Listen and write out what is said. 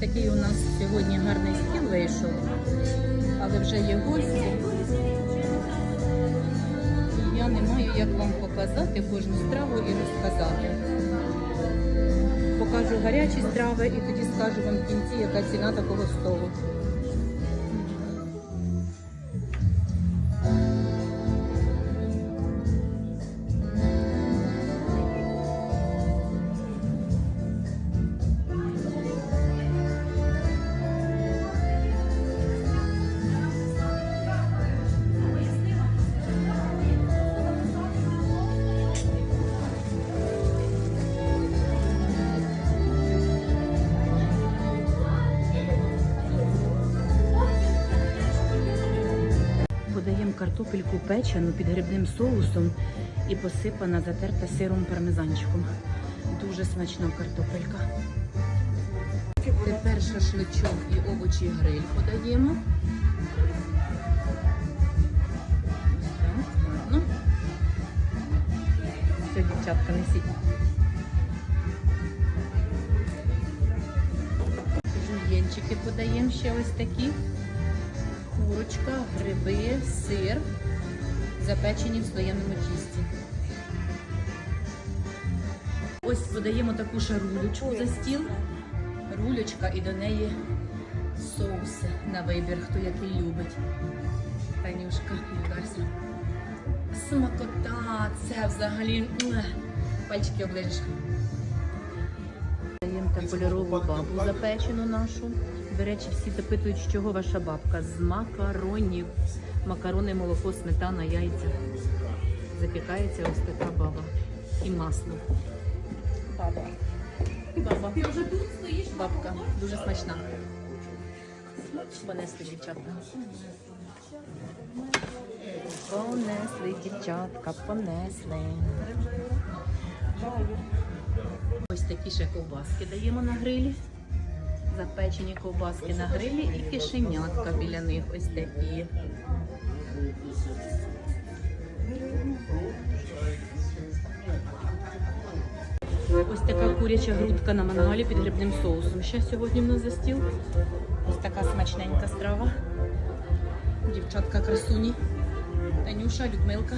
такий у нас сьогодні гарний стіл вийшов, але вже є гості. І я не маю як вам показати кожну страву і розказати. Покажу гарячі страви і тоді скажу вам в кінці, яка ціна такого столу. Картопельку печену під грибним соусом і посипана затерта сиром пармезанчиком. Дуже смачна картопелька. Тепер шашличок і овочі гриль подаємо. Ладно. Все, дівчатка, несіть. Жульєнчики подаємо ще ось такі курочка, гриби, сир, запечені в слоєному тісті. Ось подаємо таку шарулечку за стіл. Рулечка і до неї соус на вибір, хто який любить. Танюшка, Юдарся. Смакота, це взагалі пальчики оближеш. Даємо кольорову бабу запечену нашу. До речі, всі запитують, з чого ваша бабка. З макаронів. Макарони, молоко, сметана, яйця. Запікається ось така баба. І масло. Баба. Баба. Ти вже тут стоїш? Бабка. Дуже смачна. Понесли дівчатка. Понесли дівчатка, понесли. Ось такі ще ковбаски даємо на грилі. Запечені ковбаски на грилі і кишенятка біля них ось такі. Ось така куряча грудка на мангалі під грибним соусом. Ще сьогодні в нас за стіл. Ось така смачненька страва. Дівчатка красуні. Танюша, Людмилка.